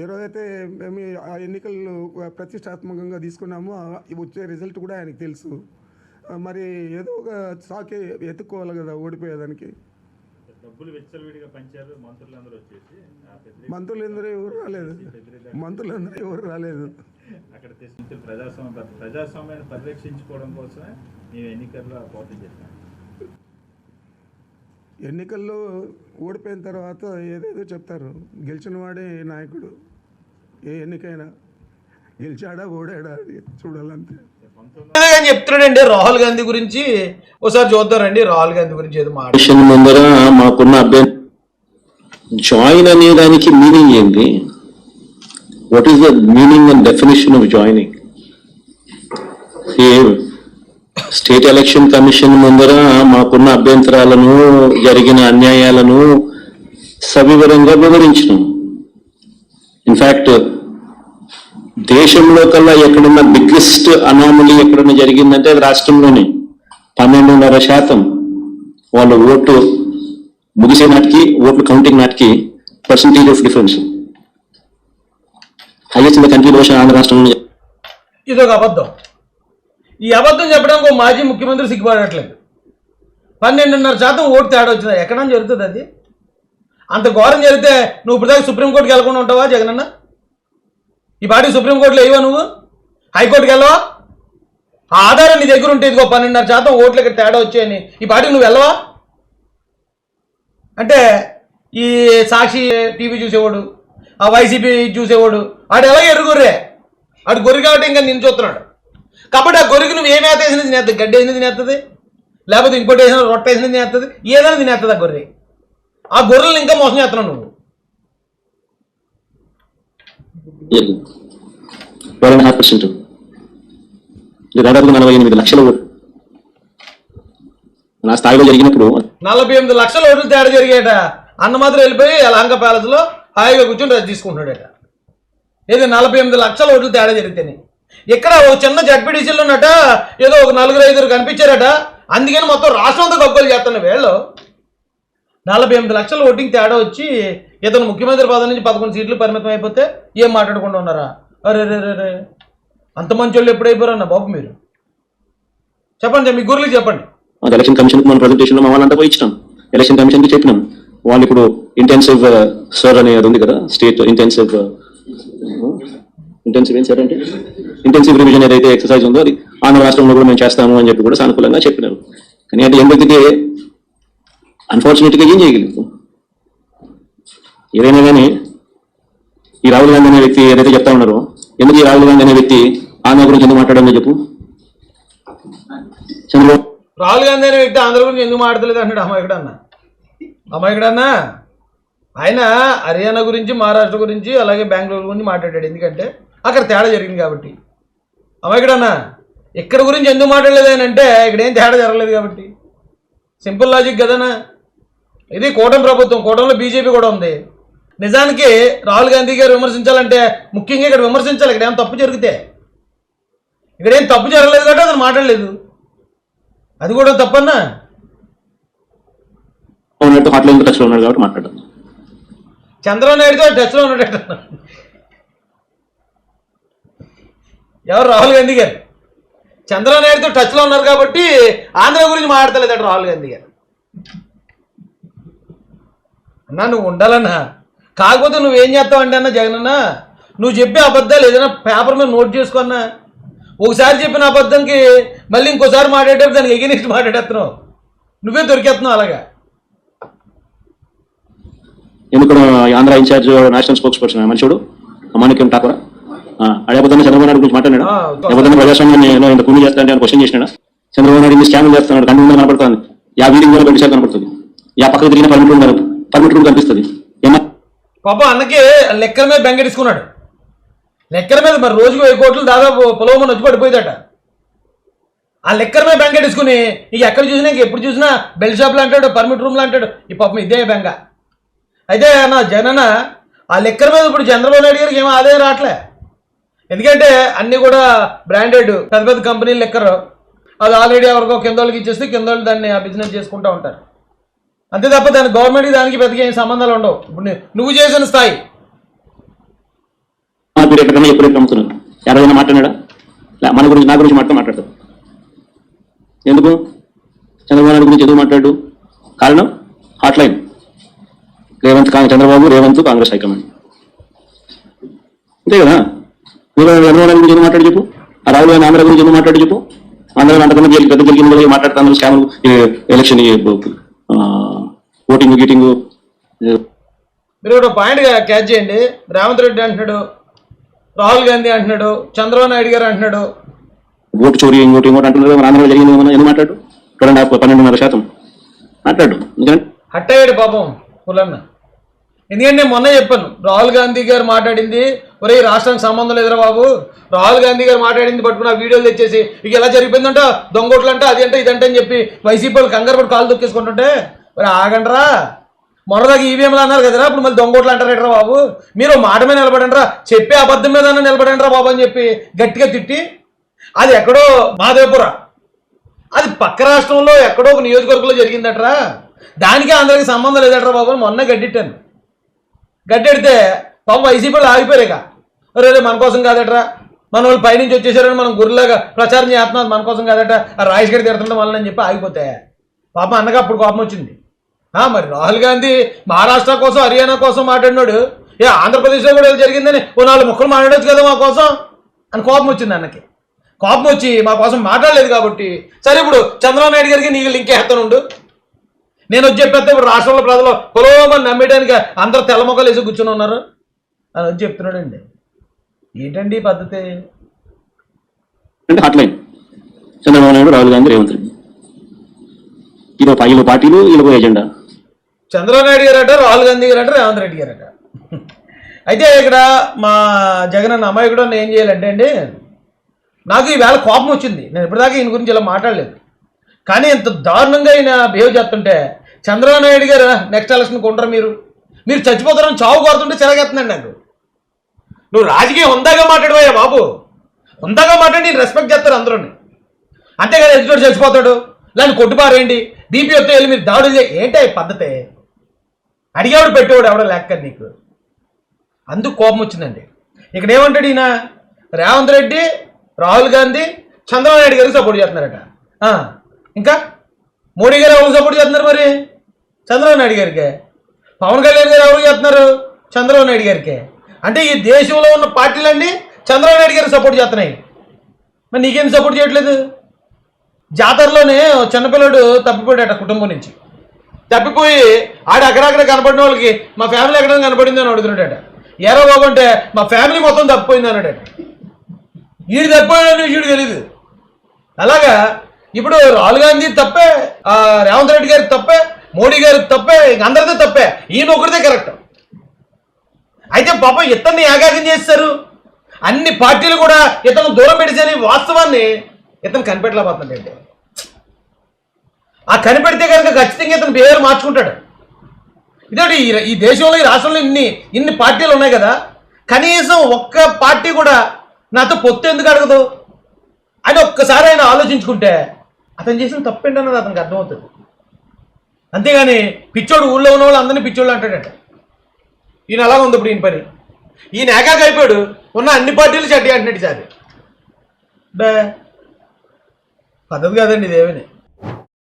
ఏ రోజైతే మేము ఆ ఎన్నికలు ప్రతిష్టాత్మకంగా తీసుకున్నామో వచ్చే రిజల్ట్ కూడా ఆయనకు తెలుసు. మరి ఏదో ఒక సాకే ఎత్తుక్కోవాలి కదా ఓడిపోయేదానికి. డబ్బులు విచ్చలవిడిగా పంచారు మంత్రులందరూ వచ్చేసి ఎవరు రాలేదు. మంత్రులందరూ ఎవరు రాలేదు. అక్కడ ప్రజాస్వామ్య ప్రజాస్వామ్యాన్ని పరిరక్షించుకోవడం కోసమే మేము ఎన్నికల్లో పోటీ చేస్తాం ఎన్నికల్లో ఓడిపోయిన తర్వాత ఏదేదో చెప్తారు. గెలిచిన వాడే నాయకుడు ఏ ఎన్నికైనా గెలిచాడా ఓడాడా అది చూడాలంతే. చెప్తున్నాడండి రాహుల్ గాంధీ గురించి. ఒకసారి చూద్దారండి రాహుల్ గాంధీ గురించి ఏదో మాట. ముందర మాకున్న అభ్యర్థి జాయిన్ అనే దానికి మీనింగ్ ఏంటి? What is the meaning and definition of joining state election commission ముందర మాకున్న అభ్యంతరాలను జరిగిన అన్యాయాలను సవివరంగా వివరించినాం. ఇన్ఫ్యాక్ట్ దేశంలో కల్లా ఎక్కడున్న బిగ్గెస్ట్ అనామలీ ఎక్కడన్నా జరిగిందంటే అది రాష్ట్రంలోనే. పన్నెండున్నర శాతం వాళ్ళ ఓటు ముగిసే నాటికి ఓట్లు కౌంటింగ్ నాటికి percentage of difference highest in the country Andhra రాష్ట్రంలో ఇదొక అబద్ధం. ఈ అబద్ధం చెప్పడానికి ఒక మాజీ ముఖ్యమంత్రి సిగ్గుపడట్లేదు. పన్నెండున్నర శాతం ఓటు తేడా వచ్చింది? ఎక్కడన్నా జరుగుతుంది అది? అంత ఘోరం జరిగితే నువ్వు ఇప్పుడు సుప్రీంకోర్టుకి వెళ్ళకుండా ఉంటావా జగనన్న ఈ పాటికి సుప్రీంకోర్టులో వేయవా నువ్వు? హైకోర్టుకి వెళ్ళవా? ఆ ఆధారం నీ దగ్గర ఉంటే ఇదిగో పన్నెండున్నర శాతం ఓట్లకి తేడా వచ్చాయని ఈ పాటికి నువ్వు వెళ్ళవా? అంటే ఈ సాక్షి టీవీ చూసేవాడు ఆ వైసీపీ చూసేవాడు ఆడు ఎలా ఎరుగుర్రే ఆడు గొర్రె కాబట్టి ఇంకా నేను చూస్తున్నాడు. కాబట్టి ఆ గొర్రెకి నువ్వు ఏం వేసినా తినేస్తుంది గడ్డి వేసినా తినేస్తుంది లేకపోతే ఇంకోటి వేసిన రొట్టె వేసినా తినేస్తుంది ఏదైనా తినేస్తుంది ఆ గొర్రె. ఆ గొర్రెలను ఇంకా మోసం చేస్తున్నావు నువ్వు. దాదాపు నలభై ఎనిమిది లక్షల ఓటు నా స్థాయిలో జరిగినప్పుడు నలభై ఎనిమిది లక్షల ఓట్లు తేడా జరిగేట. అన్న మాత్రం వెళ్ళిపోయి లంక ప్యాలెస్లో హాయిగా కూర్చొని తీసుకుంటున్నాడట. ఏది నలభై ఎనిమిది లక్షల ఓట్లు తేడా జరిగితేనే. ఇక్కడ ఒక చిన్న జడ్పీడీసీలు ఉన్నట ఏదో ఒక నలుగురు ఐదుగురు కనిపించారట. అందుకని మొత్తం రాష్ట్రం అంతా గొప్పలు చేస్తున్న వీళ్ళు నలభై ఎనిమిది లక్షల ఓటింగ్ తేడా వచ్చి ఇతను ముఖ్యమంత్రి పదవి నుంచి పదకొండు సీట్లు పరిమితం అయిపోతే ఏం మాట్లాడకుండా ఉన్నారా? అరే రే రే రే. అంత మంచి వాళ్ళు ఎప్పుడైపోయారన్న బాబు మీరు? చెప్పండి మీ గురువులకి చెప్పండి. ఎలక్షన్ కమిషన్ మన ప్రజెంటేషన్ మా వాళ్ళంతా పోయి ఇచ్చినాం. ఎలక్షన్ కమిషన్కి చెప్పినాం. వాళ్ళు ఇప్పుడు ఇంటెన్సివ్ సర్ అనేది ఉంది కదా స్టేట్ ఇంటెన్సివ్ ఇంటెన్సివ్ ఏం సార్ అంటే? ఇంటెన్సివ్ రివిజన్ ఏదైతే ఎక్సర్సైజ్ ఉందో అది ఆంధ్ర రాష్ట్రంలో కూడా మేము చేస్తాము అని చెప్పి కూడా సానుకూలంగా చెప్పినారు. కానీ అంటే ఎందుకంటే అన్ఫార్చునేట్గా ఏం చేయగలుగుతాం? ఏదైనా కానీ ఈ రాహుల్ గాంధీ అనే వ్యక్తి ఏదైతే చెప్తా ఉన్నారో ఎందుకు ఈ రాహుల్ గాంధీ అనే వ్యక్తి ఆంధ్ర గురించి ఎందుకు మాట్లాడాలో చెప్పు. చంద్రబాబు రాహుల్ గాంధీ అనే వ్యక్తి ఆంధ్ర గురించి ఎందుకు మాట్లాడలేదు అంటాడు అమాయకుడన్నా అన్న? ఆయన హర్యానా గురించి మహారాష్ట్ర గురించి అలాగే బెంగళూరు గురించి మాట్లాడాడు. ఎందుకంటే అక్కడ తేడా జరిగింది కాబట్టి. అమ్మాయికుడు అన్న ఇక్కడ గురించి ఎందుకు మాట్లాడలేదు అని అంటే ఇక్కడ ఏం తేడా జరగలేదు కాబట్టి. సింపుల్ లాజిక్ కదనా ఇది కూటమి ప్రభుత్వం కూటమిలో బీజేపీ కూడా ఉంది. నిజానికి రాహుల్ గాంధీ గారు విమర్శించాలంటే ముఖ్యంగా ఇక్కడ విమర్శించాలి ఇక్కడ ఏం తప్పు జరిగితే. ఇక్కడ ఏం తప్పు జరగలేదు కాబట్టి అతను మాట్లాడలేదు. అది కూడా తప్పన్నా? ఉన్నాడు చంద్రబాబు నాయుడుతో టచ్లో ఉన్నాడట ఎవరు రాహుల్ గాంధీ గారు? చంద్రబాబు నాయుడుతో టచ్లో ఉన్నారు కాబట్టి ఆంధ్ర గురించి మాట్లాడలేదట రాహుల్ గాంధీ గారు. అన్నా నువ్వు ఉండాలన్నా. కాకపోతే నువ్వేం చేస్తావు అంటే అన్న జగన్ అన్న నువ్వు చెప్పే అబద్ధాలు ఏదైనా పేపర్ మీద నోట్ చేసుకున్నా ఒకసారి చెప్పిన అబద్ధంకి మళ్ళీ ఇంకోసారి మాట్లాడేటప్పుడు దానికి ఎగినిస్ట్ మాట్లాడేస్తున్నావు. నువ్వే దొరికేస్తున్నావు అలాగా? ఎందుకు Andhra incharge national spokesperson మనుషుడు మాణిక్యం ఠాకూర్. అడగబోతున్న చంద్రబాబు నాయుడు గురించి మాట్లాడాడు లేకపోతే ప్రజాస్వామ్యాన్ని ఏదో ఇంత కుమి చేస్తా అంటే క్వశ్చన్ చేసినాడా? చంద్రబాబు నాయుడు ఇన్ని స్కామ్లు చేస్తున్నాడు కన్ను ముందు కనపడుతుంది. యా వీడింగ్ కూడా బయట కనపడుతుంది. యా పక్కకు తిరిగిన పర్మిట్ రూమ్ పర్మిట్ రూమ్ కనిపిస్తుంది. పాప అన్నకి లెక్కల మీద బెంగటిసుకున్నాడు లెక్కల మీద మరి రోజుకు వెయ్యి కోట్లు దాదాపు పొలవమని వచ్చి పడిపోయిందట. ఆ లెక్కల మీద బెంగటిసుకుని ఇక ఎక్కడ చూసినా ఇంక ఎప్పుడు చూసినా బెల్ షాప్లు అంటాడు పర్మిట్ రూమ్లు అంటాడు. ఈ పాపం ఇదే బెంగ. అయితే అన్న జగనన్న ఆ లెక్కల మీద ఇప్పుడు చంద్రబాబు నాయుడు గారికి ఏమో ఆదాయం రావట్లే. ఎందుకంటే అన్నీ కూడా బ్రాండెడ్ పెద్ద పెద్ద కంపెనీలు లెక్కరు. అది ఆల్రెడీ ఎవరికో కింద వాళ్ళకి ఇచ్చేస్తే కింద వాళ్ళు దాన్ని ఆ బిజినెస్ చేసుకుంటూ ఉంటారు. అంతే తప్ప దాని గవర్నమెంట్కి దానికి పెద్దగా ఏం సంబంధాలు ఉండవు. ఇప్పుడు నువ్వు చేసిన స్థాయి. ఎక్కువ రేట్లు ఎవరైనా మాట్లాడాడా మన గురించి నా గురించి మాత్రం మాట్లాడతారు ఎందుకు? చంద్రబాబు నాయుడు గురించి ఎందుకు మాట్లాడు? కారణం? హాట్లైన్ రేవంత్ కా- చంద్రబాబు రేవంత్ కాంగ్రెస్ హైకమాండ్. అంతే కదా? నాయుడు గురించి ఎందుకు మాట్లాడి చెప్పు? ఆ రాహుల్ గాంధీ ఆంధ్ర గురించి ఎందుకు మాట్లాడి చెప్పు? ఆంధ్ర అంతకన్నా జరిగి పెద్ద జరిగింది కదా మాట్లాడుతా అందరూ స్కామ్ ఎలక్షన్ ఓటింగ్ గీటింగ్ మీరు ఒక పాయింట్ క్యాచ్ చేయండి. రేవంత్ రెడ్డి అంటున్నాడు రాహుల్ గాంధీ అంటున్నాడు చంద్రబాబు నాయుడు గారు అంటున్నాడు. ఓటు చోరీ ఇంకోటి ఇంకోటి అంటున్నారు ఆంధ్రలో జరిగింది ఎందుకు మాట్లాడు? రెండు పన్నెండున్నర శాతం మాట్లాడు హట్టయ్యాడు పాపం పులన్న ఎందుకంటే నేను మొన్న చెప్పాను రాహుల్ గాంధీ గారు మాట్లాడింది ఒరే రాష్ట్రానికి సంబంధం లేదురా బాబు. రాహుల్ గాంధీ గారు మాట్లాడింది పట్టుకుని ఆ వీడియోలు తెచ్చేసి ఇక ఎలా జరిగిపోయిందంట? దొంగోట్లు అంటే అది అంటే ఇదంటే అని చెప్పి వైసీపీ వాళ్ళు కంగారు పడి కాలు దొక్కేసుకుంటుంటే మరి ఆగండ్రా. మొన్నదాకా ఈవీఎంలు అన్నారు కదరా ఇప్పుడు మళ్ళీ దొంగోట్లు అంటారేట్రా బాబు? మీరు మాట మీద నిలబడండిరా చెప్పే అబద్ధం మీద నిలబడండిరా బాబు అని చెప్పి గట్టిగా తిట్టి అది ఎక్కడో మాదేపుర అది పక్క రాష్ట్రంలో ఎక్కడో ఒక నియోజకవర్గంలో జరిగిందట్రా. దానికి అందరికి సంబంధం లేదట్రా బాబు మొన్న గడ్డిట్టాను. గట్టెడితే పాపం వైసీపీలో ఆగిపోయారు ఇక. రే, మన కోసం కాదట్రా. మన వాళ్ళు పైనుంచి వచ్చేసారని మనం గురిలాగా ప్రచారం చేస్తున్నాం. మన కోసం కాదట ఆ రాజేష్ గడి తిడుతుంటే వాళ్ళని అని చెప్పి ఆగిపోతే. పాప అన్నగా అప్పుడు కోపం వచ్చింది. ఆ, మరి రాహుల్ గాంధీ మహారాష్ట్ర కోసం హర్యానా కోసం మాట్లాడినాడు. ఏ ఆంధ్రప్రదేశ్లో కూడా ఇలా జరిగిందని ఓ నాలుగు ముక్కలు మాట్లాడచ్చు కదా మా కోసం? అని కోపం వచ్చింది అన్నకి. కోపం వచ్చి మా కోసం మాట్లాడలేదు కాబట్టి సరే ఇప్పుడు చంద్రబాబు నాయుడు గారికి నీకు లింక్ వేస్తానుండు. నేను వచ్చి చెప్పేస్తే ఇప్పుడు రాష్ట్రంలో ప్రజలు కులమని నమ్మేయడానికి అందరూ తెల్ల మొక్కలు వేసి కూర్చొని ఉన్నారు. అని వచ్చి చెప్తున్నాడండి. ఏంటండి ఈ పద్ధతి? అంటే హాట్లైన్ చంద్రబాబు నాయుడు రాహుల్ గాంధీ రేవంత్ రెడ్డి. ఇది వీళ్ళు పార్టీలు వీళ్ళకు ఎజెండా చంద్రబాబు నాయుడు గారట రాహుల్ గాంధీ గారట రేవంత్ రెడ్డి గారట. అయితే ఇక్కడ మా జగన్ అన్న అమ్మాయి కూడా ఏం చేయాలంటే అండి నాకు ఈవేళ కోపం వచ్చింది. నేను ఇప్పటిదాకా ఈయన గురించి ఇలా మాట్లాడలేదు. కానీ ఇంత దారుణంగా ఈయన బిహేవ్ చేస్తుంటే చంద్రబాబు నాయుడు గారు నెక్స్ట్ ఎలక్షన్ కొంటారు మీరు. మీరు చచ్చిపోతారని చావు కోరుతుంటే చిరగెత్తున్నాడు నాకు నువ్వు రాజకీయం హుందాగా మాట్లాడవయ్యా బాబు. హుందాగా మాట్లాడి నేను రెస్పెక్ట్ చేస్తారు అందరూ అంతేగాని ఎదుటి చచ్చిపోతాడు. లేని కొట్టుపారేయండి బీపీ వస్తే వెళ్ళి మీరు దాడులు చేయ ఏంటి పద్ధతే పద్ధతి? అడిగేవాడు పెట్టేవాడు ఎవడో లెక్క నీకు. అందుకు కోపం వచ్చిందండి. ఇక్కడ ఏమంటాడు ఈయన? రేవంత్ రెడ్డి రాహుల్ గాంధీ చంద్రబాబు నాయుడు గారికి సపోర్ట్ చేస్తున్నారట. ఇంకా మోడీ గారు ఎవరు సపోర్ట్ చేస్తున్నారు మరి? చంద్రబాబు నాయుడు గారికి. పవన్ కళ్యాణ్ గారు ఎవరు చేస్తున్నారు చంద్రబాబు నాయుడు గారికి. అంటే ఈ దేశంలో ఉన్న పార్టీలన్నీ చంద్రబాబు నాయుడు గారికి సపోర్ట్ చేస్తున్నాయి. మరి నీకేం సపోర్ట్ చేయట్లేదు? జాతరలోనే చిన్నపిల్లడు తప్పిపోయాడట కుటుంబం నుంచి. తప్పిపోయి ఆడ అక్కడక్కడ కనపడిన వాళ్ళకి మా ఫ్యామిలీ ఎక్కడ కనపడింది అని అడుగుతున్నాడట. ఎరా బాబు అంటే మా ఫ్యామిలీ మొత్తం తప్పిపోయింది అన్నాడట. ఈడు తప్పిపోయాడని వీడు తెలియదు అలాగా ఇప్పుడు రాహుల్ గాంధీ తప్పే రేవంత్ రెడ్డి గారికి తప్పే మోడీ గారికి తప్పే అందరిదే తప్పే. ఈయన ఒకరిదే కరెక్ట్. అయితే పాపం ఇతన్ని ఏకాగ్రం చేస్తారు. అన్ని పార్టీలు కూడా ఇతను దూరం పెట్టేసని వాస్తవాన్ని ఇతను కనిపెట్టలేకపోతుందండి ఆ కనిపెడితే కనుక ఖచ్చితంగా ఇతను బిహేవియర్ మార్చుకుంటాడు. ఇదేంటి? ఈ ఈ దేశంలో ఈ రాష్ట్రంలో ఇన్ని ఇన్ని పార్టీలు ఉన్నాయి కదా. కనీసం ఒక్క పార్టీ కూడా నాతో పొత్తు ఎందుకు అడగదు? అని ఒక్కసారి ఆయన ఆలోచించుకుంటే అతను చేసిన తప్పేంటన్నది అతనికి అర్థమవుతుంది. అంతేగాని పిచ్చోడు ఊళ్ళో ఉన్న వాళ్ళు అందరినీ పిచ్చోళ్ళు అంటాడట. ఈయన అలాగ ఉంది ఇప్పుడు ఈయన పని. ఈయన ఏకాక అయిపోయాడు ఉన్న అన్ని పార్టీలు చెడ్డి అంటున్నాడు సార్ బే పద్ధతి కాదండి ఇదేమని